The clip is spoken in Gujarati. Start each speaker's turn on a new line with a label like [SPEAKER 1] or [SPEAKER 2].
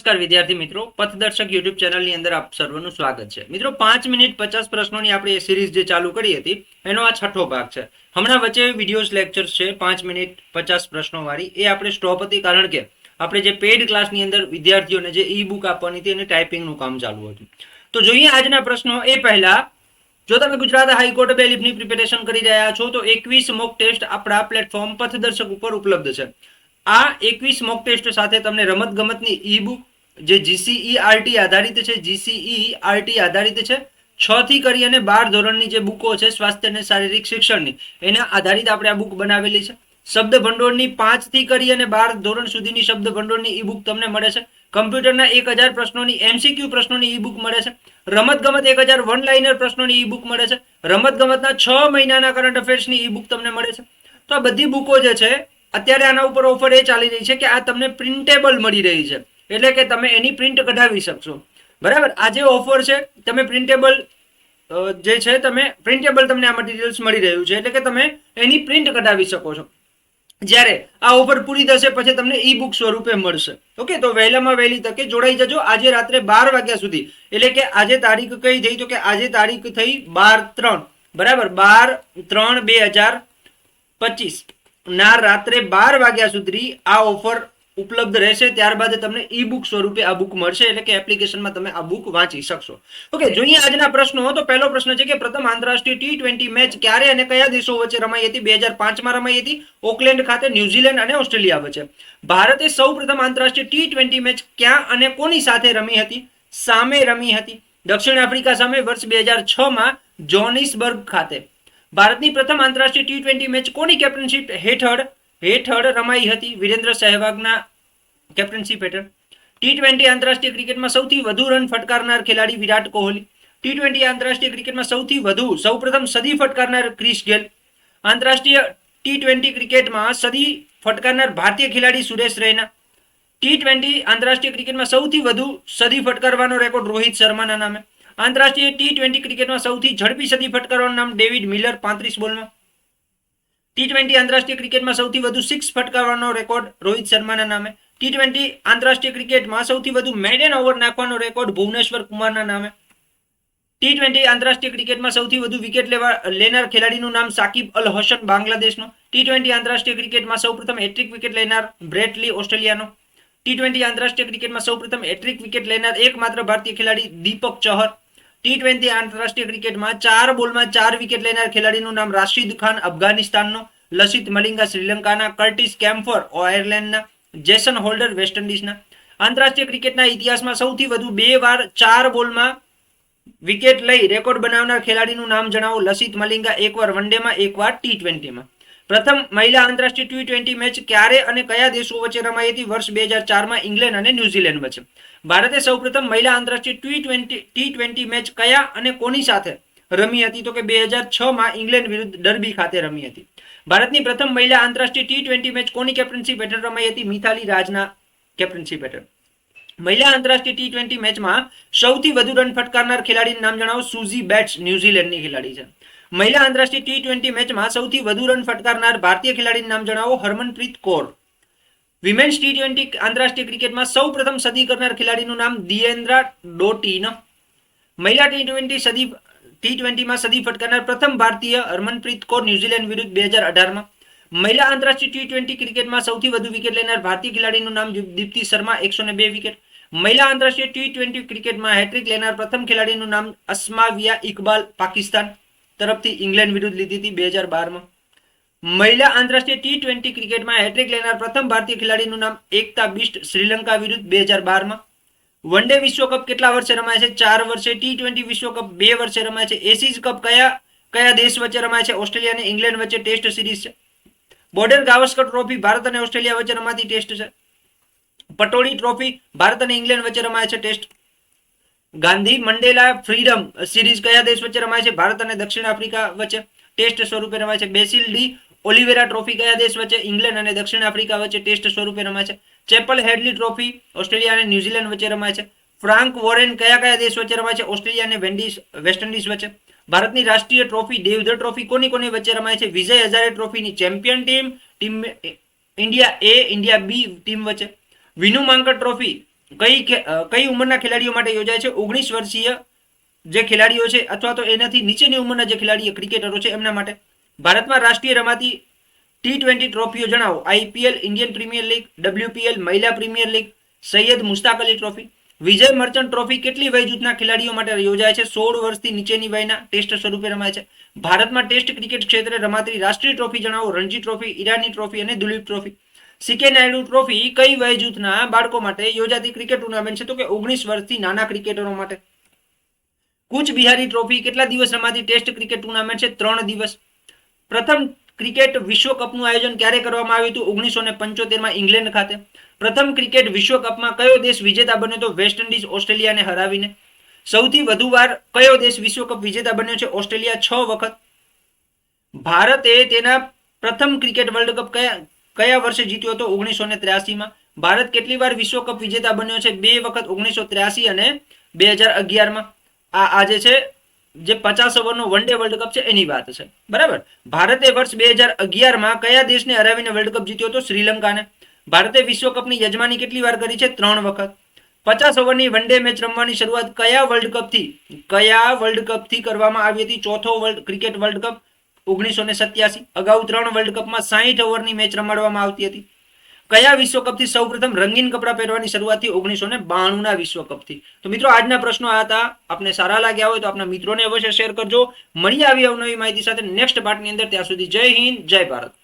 [SPEAKER 1] નમસ્કાર વિદ્યાર્થી મિત્રો, પથદર્શક યુટ્યુબ ચેનલની અંદર આપ સર્વનું સ્વાગત છે. મિત્રો, પાંચ મિનિટ પચાસ પ્રશ્નોની આપણે સિરીઝ જે ચાલુ કરી હતી, એનો આ છઠ્ઠો ભાગ છે. હમણાં વચ્ચે વિડીયોઝ લેક્ચર્સ છે, પાંચ મિનિટ પચાસ પ્રશ્નો વાળી એ આપણે સ્ટોપ હતી કારણ કે આપણે જે પેડ ક્લાસની અંદર વિદ્યાર્થીઓને જે ઈ બુક આપવાની હતી અને ટાઈપિંગનું કામ ચાલુ હતું. તો જોઈએ આજના પ્રશ્નો. એ પહેલા, જો તમે ગુજરાત હાઈકોર્ટ બે લીફની પ્રિપેરેશન કરી રહ્યા છો, તો એકવીસ મોક ટેસ્ટ આપણા પ્લેટફોર્મ પથદર્શક ઉપર ઉપલબ્ધ છે. આ એકવીસ મોક ટેસ્ટ સાથે તમને રમત ગમતની ઈ બુક જે જીસીઈ આરટી આધારિત છે જીસીઈ આરટી આધારિત છે, છ થી કરી અને બાર ધોરણની જે બુકો છે, સ્વાસ્થ્ય અને શારીરિક શિક્ષણની, એના આધારિત આપણે આ બુક બનાવેલી છે. શબ્દ ભંડોળની પાંચથી કરી અને બાર ધોરણ સુધીની શબ્દ ભંડોળની ઈ બુક તમને મળે છે. કમ્પ્યુટરના એક હજાર પ્રશ્નોની એમસીક્યુ પ્રશ્નોની ઈ બુક મળે છે. રમત ગમત એક હજાર વન લાઇનર પ્રશ્નોની ઈ બુક મળે છે. રમત ગમતના છ મહિનાના કરંટ અફેર્સની ઈ બુક તમને મળે છે. તો આ બધી બુકો જે છે, અત્યારે આના ઉપર ઓફર એ ચાલી રહી છે કે આ તમને પ્રિન્ટેબલ મળી રહી છે. એટલે કે તમે એની પ્રિન્ટ કઢાવી શકશો. બરાબર? આ જે ઓફર છે, તમે પ્રિન્ટેબલ જે છે, તમે પ્રિન્ટેબલ તમને આ મટીરિયલ્સ મળી રહ્યું છે, એટલે કે તમે એની પ્રિન્ટ કઢાવી શકો છો. જ્યારે આ ઓફર પૂરી થશે, પછી તમને ઈ બુક સ્વરૂપે મળશે. ઓકે? તો વહેલામાં વહેલી તકે જોડાઈ જજો. આજે રાત્રે બાર વાગ્યા સુધી. એટલે કે આજે તારીખ કઈ થઈ તો કે આજે તારીખ થઈ બાર ત્રણ. બરાબર? બાર ત્રણ બે હજાર પચીસ. ના, રાત્રે બાર વાગ્યા સુધી આ ઓફર ઉપલબ્ધ રહેશે, ત્યારબાદ તમને ઈ બુક સ્વરૂપે આ બુક મળશે, એટલે કે એપ્લિકેશનમાં તમે આ બુક વાંચી શકશો. ઓકે જોઈએ આજના પ્રશ્નો. તો પહેલો પ્રશ્ન છે કે પ્રથમ આંતરરાષ્ટ્રીય ટી ટ્વેન્ટી મેચ ક્યારે અને કયા દેશો વચ્ચે રમાઈ હતી? બે હજાર પાંચમાં રમાઈ હતી. ઓકલેન્ડ ખાતે ન્યુઝીલેન્ડ અને ઓસ્ટ્રેલિયા વચ્ચે. ભારતે સૌ પ્રથમ આંતરરાષ્ટ્રીય ટી ટ્વેન્ટી મેચ ક્યાં અને કોની સાથે રમી હતી? સામે રમી હતી. દક્ષિણ આફ્રિકા સામે વર્ષ બે હજાર છમાં જોનિસબર્ગ ખાતે. ભારતની પ્રથમ આંતરરાષ્ટ્રીય ટી ટ્વેન્ટી મેચ કોની કેપ્ટનશીપ હેઠળ હેઠળ રમાઈ હતી વિરેન્દ્ર સહેવાગના કેપ્ટનશીપ હેઠળ. ટી ટ્વેન્ટી આંતરરાષ્ટ્રીય ક્રિકેટમાં સૌથી વધુ રન ફટકારનાર ખેલાડી વિરાટ કોહલી. ટી ટ્વેન્ટી આંતરરાષ્ટ્રીય ક્રિકેટમાં સૌથી વધુ, સૌપ્રથમ સદી ફટકારનાર ક્રિસ ગેલ. આંતરરાષ્ટ્રીય ટી ટ્વેન્ટી ક્રિકેટમાં સદી ફટકારનાર ભારતીય ખેલાડી સુરેશ રૈના. ટી ટ્વેન્ટી આંતરરાષ્ટ્રીય ક્રિકેટમાં સૌથી વધુ સદી ફટકારવાનો રેકોર્ડ રોહિત શર્માના નામે. આંતરરાષ્ટ્રીય ટી ટ્વેન્ટી ક્રિકેટમાં સૌથી ઝડપી સદી ફટકારવાનું નામ ડેવિડ મિલર પાંત્રીસ બોલમાં. ટી ટ્વેન્ટી આંતરરાષ્ટ્રીય ક્રિકેટમાં સૌથી વધુ સિક્સ ફટકારવાનો રેકોર્ડ રોહિત શર્માના નામે. ટી ટ્વેન્ટી આંતરરાષ્ટ્રીય ક્રિકેટમાં સૌથી વધુ મેડન ઓવર નાખવાનો રેકોર્ડ ભુવનેશ્વર કુમારના નામે. ટી ટ્વેન્ટી આંતરરાષ્ટ્રીય ક્રિકેટમાં સૌથી વધુ વિકેટ લેવા લેનાર ખેલાડીનું નામ સાકિબ અલ હસન, બાંગ્લાદેશનો. ટી ટ્વેન્ટી આંતરરાષ્ટ્રીય ક્રિકેટમાં સૌપ્રથમ હેટ્રિક વિકેટ લેનાર બ્રેટલી ઓસ્ટ્રેલિયાનો. ટી ટ્વેન્ટી આંતરરાષ્ટ્રીય ક્રિકેટમાં સૌપ્રથમ હેટ્રિક વિકેટ લેનાર એકમાત્ર ભારતીય ખેલાડી દીપક ચહર. ટી ટ્વેન્ટી આંતરરાષ્ટ્રીય ક્રિકેટમાં ચાર બોલમાં ચાર વિકેટ લેનાર ખેલાડીનું નામ રાશિદ ખાન, અફઘાનિસ્તાનનો, લસિત મલિંગા શ્રીલંકાના, કર્ટિસ કેમ્ફર આયર્લેન્ડના જેસન હોલ્ડર, વેસ્ટ ઇન્ડિઝના. આંતરરાષ્ટ્રીય ક્રિકેટના ઇતિહાસમાં સૌથી વધુ બે વાર ચાર બોલમાં વિકેટ લઈ રેકોર્ડ બનાવનાર ખેલાડીનું નામ જણાવો. લસિત મલિંગા એકવાર વનડેમાં એકવાર ટી ટ્વેન્ટીમાં પ્રથમ મહિલા આંતરરાષ્ટ્રીય ટી ટ્વેન્ટી મેચ ક્યારે અને કયા દેશો વચ્ચે રમાઈ હતી વર્ષ બે હજાર ચારમાં ઇંગ્લેન્ડ અને ન્યૂઝીલેન્ડ વચ્ચે. ભારતે સૌપ્રથમ મહિલા આંતરરાષ્ટ્રીય T twenty T twenty match કયા અને કોની સાથે રમી હતી? તો કે બે હજાર છ માં ઇંગ્લેન્ડ વિરુદ્ધ ડર્બી ખાતે રમી હતી. ભારતની પ્રથમ મહિલા આંતરરાષ્ટ્રીય ટી ટ્વેન્ટી મેચ કોની કેપ્ટનશીપ હેઠળ રમાઈ હતી? મિથાલી રાજના કેપ્ટનશીપ હેઠળ. મહિલા આંતરરાષ્ટ્રીય ટી ટ્વેન્ટી મેચમાં સૌથી વધુ રન ફટકારનાર ખેલાડીનું નામ જણાવો. સુઝી બેટ્સ ન્યુઝીલેન્ડની ખેલાડી છે. મહિલા આંતરરાષ્ટ્રીય ટી ટ્વેન્ટી મેચમાં સૌથી વધુ રન ફટકારનાર ભારતીય ખેલાડીનું નામ જણાવો, Harmanpreet Kaur. Women's T twenty આંતરરાષ્ટ્રીય ક્રિકેટમાં સૌ પ્રથમ સદી કરનાર ખેલાડીનું નામ દિયેન્દ્રા ડોટીન. મહિલા ટી ટ્વેન્ટી સદી ટી ટ્વેન્ટીમાં સદી ફટકારનાર પ્રથમ ભારતીય હરમનપ્રીત કૌર ન્યુઝીલેન્ડ વિરુદ્ધ બે હજાર અઢારમાં. મહિલા આંતરરાષ્ટ્રીય ટી ટ્વેન્ટી ક્રિકેટમાં સૌથી વધુ વિકેટ લેનાર ભારતીય ખેલાડીનું નામ દીપ્તિ શર્મા, એકસો બે વિકેટ. મહિલા આંતરરાષ્ટ્રીય ટી ટ્વેન્ટી ક્રિકેટમાં હેટ્રિક લેનાર પ્રથમ ખેલાડીનું નામ અસ્માવિયા ઇકબાલ, પાકિસ્તાન. તરફથી ઇંગ્લેન્ડ વિરુદ્ધ લીધી હતી બે હજાર બારમાં. મહિલા આંતરરાષ્ટ્રીય ટી ટ્વેન્ટી ક્રિકેટમાં હેટ્રિક લેનાર પ્રથમ ભારતીય ખેલાડીનું નામ એકતા બિસ્ટ શ્રીલંકા વિરુદ્ધ બે હજાર બારમાં. વન ડે વિશ્વકપ કેટલા વર્ષે રમાય છે? ચાર વર્ષે ટી ટ્વેન્ટી વિશ્વકપ, બે વર્ષે રમાય છે. એસીઝ કપ કયા કયા દેશ વચ્ચે રમાય છે? ઓસ્ટ્રેલિયા અને ઇંગ્લેન્ડ વચ્ચે ટેસ્ટ સિરીઝ છે. બોર્ડર ગાવસ્કર ટ્રોફી ભારત અને ઓસ્ટ્રેલિયા વચ્ચે રમાતી ટેસ્ટ છે. પટોળી ટ્રોફી ભારત અને ઇંગ્લેન્ડ વચ્ચે રમાય છે test Gandhi Mandela freedom series કયા દેશ વચ્ચે રમાય છે? ભારત અને દક્ષિણ આફ્રિકા વચ્ચે ટેસ્ટ સ્વરૂપે રમાય છે. બેસિલ ડી ઓલિવેરા ટ્રોફી કયા દેશ વચ્ચે? ઇંગ્લેન્ડ અને દક્ષિણ આફ્રિકા વચ્ચે ટેસ્ટ સ્વરૂપે રમાય છે. ચેપલ હેડલી ટ્રોફી ઓસ્ટ્રેલિયા અને ન્યુઝીલેન્ડ વચ્ચે રમાય છે. ફ્રાન્ક વોરેન કયા કયા દેશ વચ્ચે રમાય છે? ઓસ્ટ્રેલિયા અને વેન્ડિઝ, વેસ્ટ ઇન્ડિઝ વચ્ચે. ભારતની રાષ્ટ્રીય ટ્રોફી દેવધર ટ્રોફી કોની કોની વચ્ચે રમાય છે? Vijay Hazare ટ્રોફીની champion team team India A, India B team વચ્ચે. વિનુ માંકડ ટ્રોફી કઈ કઈ ઉંમરના ખેલાડીઓ માટે યોજાય છે? ઓગણીસ વર્ષીય જે ખેલાડીઓ છે, અથવા તો એનાથી નીચેની ઉંમરના જે ખેલાડીઓ, ક્રિકેટરો છે, એમના માટે ભારતમાં રાષ્ટ્રીય રમાતી ટી ટ્વેન્ટી ટ્રોફીઓ જણાવો. IPL Indian Premier League WPL મહિલા Premier League, Syed Mushtaq Ali trophy. Vijay Merchant trophy કેટલી વય જૂથના ખેલાડીઓ માટે યોજાય છે? સોળ વર્ષથી નીચેની વયના ટેસ્ટ સ્વરૂપે રમાય છે. ભારતમાં ટેસ્ટ ક્રિકેટ ક્ષેત્રે રમાતી રાષ્ટ્રીય ટ્રોફી જણાવો. રણજી ટ્રોફી, ઈરાની ટ્રોફી અને Duleep trophy. CK Naidu trophy કઈ વય જૂથના બાળકો માટે યોજાતી ક્રિકેટ ટુર્નામેન્ટ છે? તો કે ઓગણીસ વર્ષથી નાના ક્રિકેટરો માટે. કૂચ બિહારી ટ્રોફી કેટલા દિવસ રમાતી ટેસ્ટ ક્રિકેટ ટુર્નામેન્ટ છે? ત્રણ દિવસ. પ્રથમ ક્રિકેટ વિશ્વકપનું આયોજન ક્યારે કરવામાં આવ્યું હતું? ઓગણીસો ને પંચોતેરમાં ઇંગ્લેન્ડ ખાતે. પ્રથમ ક્રિકેટ વિશ્વકપમાં કયો દેશ વિજેતા બન્યો હતો વેસ્ટ ઇન્ડિઝ ઓસ્ટ્રેલિયાને હરાવીને. સૌથી વધુ વાર કયો દેશ વિશ્વકપ વિજેતા બન્યો છે? ઓસ્ટ્રેલિયા છ વખત. ભારતે તેના પ્રથમ ક્રિકેટ વર્લ્ડ કપ કયા કયા વર્ષે જીત્યો હતો ઓગણીસો ને ત્ર્યાસીમાં? ભારત કેટલી વાર વિશ્વકપ વિજેતા બન્યો છે? બે વખત ઓગણીસો ત્ર્યાસી અને બે હજાર અગિયારમાં. આ આજે છે જે પચાસ ઓવરનો વન ડે વર્લ્ડ કપ છે, એની વાત છે. બરાબર? ભારતે વર્ષ બે હજાર અગિયારમાં કયા દેશને હરાવીને વર્લ્ડ કપ જીત્યો હતો? શ્રીલંકાને. ભારતે વિશ્વકપની યજમાની કેટલી વાર કરી છે? ત્રણ વખત. પચાસ ઓવરની વન ડે મેચ રમવાની શરૂઆત કયા વર્લ્ડ કપથી, કયા વર્લ્ડ કપથી કરવામાં આવી હતી? ચોથો વર્લ્ડ, ક્રિકેટ વર્લ્ડ કપ. ઓગણીસો ને સત્યાસી, અગાઉ ત્રણ વર્લ્ડ કપમાં સાહીઠ ઓવરની મેચ રમાડવામાં આવતી હતી. કયા વિશ્વકપથી સૌપ્રથમ રંગીન કપડાં પહેરવાની શરૂઆત થઈ ઓગણીસો ને બાણુંના વિશ્વકપથી? તો મિત્રો, આજના પ્રશ્નો આ હતા. આપને સારા લાગ્યા હોય તો આપના મિત્રોને અવશ્ય શેર કરજો. મળી આવી અવનવી માહિતી સાથે નેક્સ્ટ પાર્ટની અંદર. ત્યાં સુધી જય હિન્દ, જય ભારત.